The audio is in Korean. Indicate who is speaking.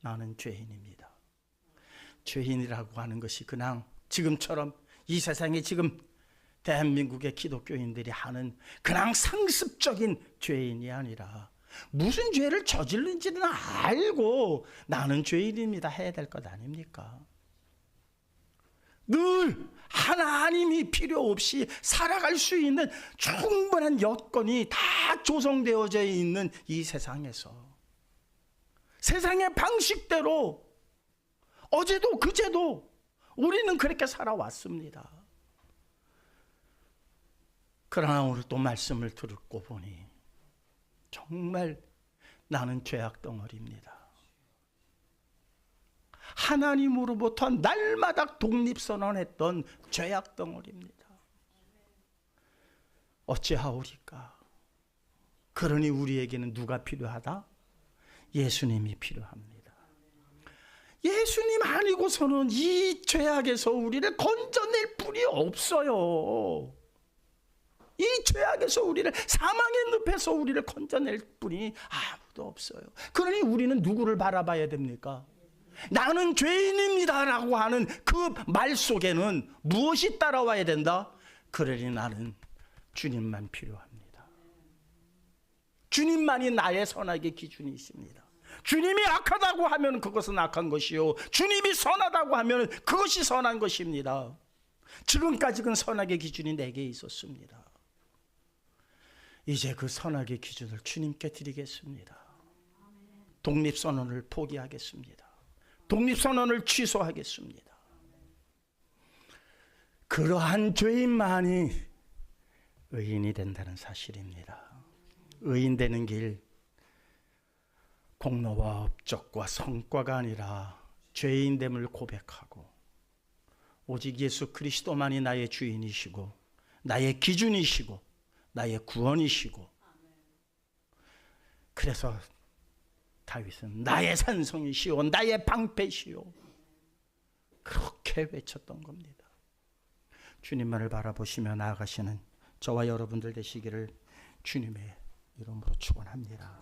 Speaker 1: 나는 죄인입니다. 죄인이라고 하는 것이 그냥 지금처럼 이 세상에 지금 대한민국의 기독교인들이 하는 그냥 상습적인 죄인이 아니라 무슨 죄를 저질른지는 알고 나는 죄인입니다 해야 될 것 아닙니까? 늘 하나님이 필요 없이 살아갈 수 있는 충분한 여건이 다 조성되어져 있는 이 세상에서 세상의 방식대로 어제도 그제도 우리는 그렇게 살아왔습니다. 그러나 오늘 또 말씀을 듣고 보니 정말 나는 죄악 덩어리입니다. 하나님으로부터 날마다 독립선언했던 죄악 덩어리입니다. 어찌하오리까? 그러니 우리에게는 누가 필요하다? 예수님이 필요합니다. 예수님 아니고서는 이 죄악에서 우리를 건져낼 분이 없어요. 이 죄악에서 우리를 사망의 늪에서 우리를 건져낼 분이 아무도 없어요. 그러니 우리는 누구를 바라봐야 됩니까? 나는 죄인입니다라고 하는 그 말 속에는 무엇이 따라와야 된다? 그러니 나는 주님만 필요합니다. 주님만이 나의 선악의 기준이 있습니다. 주님이 악하다고 하면 그것은 악한 것이요. 주님이 선하다고 하면 그것이 선한 것입니다. 지금까지는 선악의 기준이 내게 있었습니다. 이제 그 선악의 기준을 주님께 드리겠습니다. 독립선언을 포기하겠습니다. 독립선언을 취소하겠습니다. 그러한 죄인만이 의인이 된다는 사실입니다. 의인 되는 길, 공로와 업적과 성과가 아니라 죄인됨을 고백하고 오직 예수 그리스도만이 나의 주인이시고 나의 기준이시고 나의 구원이시고 그래서 다윗은 나의 산성이시오 나의 방패시오 그렇게 외쳤던 겁니다. 주님만을 바라보시며 나아가시는 저와 여러분들 되시기를 주님의 이름으로 축원합니다.